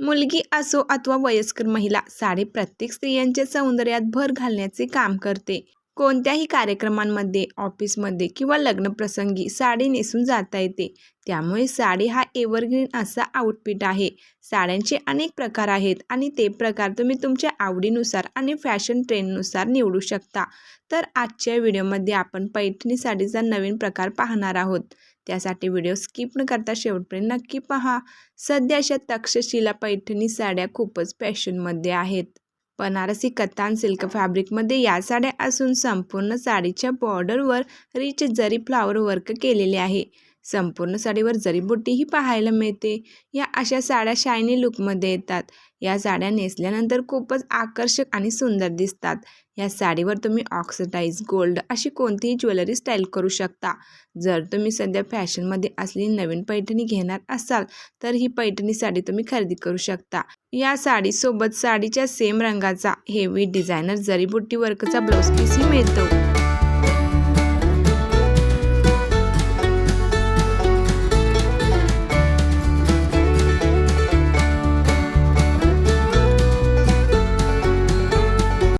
मुलगी असो अथवा वयस्कर महिला साडी प्रत्येक स्त्रियांच्या सौंदर्यात भर घालण्याचे काम करते. कोणत्याही कार्यक्रमांमध्ये ऑफिसमध्ये किंवा लग्नप्रसंगी साडी नेसून जाता येते. त्यामुळे साडी हा एव्हरग्रीन असा आउटफिट आहे. साड्यांचे अनेक प्रकार आहेत आणि ते प्रकार तुम्ही तुमच्या आवडीनुसार आणि फॅशन ट्रेंडनुसार निवडू शकता. तर आजच्या व्हिडिओमध्ये आपण पैठणी साडीचा नवीन प्रकार पाहणार आहोत. त्यासाठी व्हिडिओ स्किप न करता शेवटपर्यंत नक्की पहा. सध्या अशा तक्षशिला पैठणी साड्या खूपच फॅशनमध्ये आहेत. बनारसी कतान सिल्क फॅब्रिकमध्ये या साड्या असून संपूर्ण साडीच्या बॉर्डरवर रिच जरी फ्लावर वर्क केलेले आहे. संपूर्ण साडीवर जरीबुट्टीही पाहायला मिळते. या अशा साड्या शायनी लुकमध्ये येतात. या साड्या नेसल्यानंतर खूपच आकर्षक आणि सुंदर दिसतात. या साडीवर तुम्ही ऑक्सिडाईज गोल्ड अशी कोणतीही ज्वेलरी स्टाईल करू शकता. जर तुम्ही सध्या फॅशनमध्ये असलेली नवीन पैठणी घेणार असाल तर ही पैठणी साडी तुम्ही खरेदी करू शकता. या साडीसोबत साडीच्या सेम रंगाचा हेवी डिझायनर जरीबुट्टी वर्कचा ब्लाऊज पीसही मिळतो.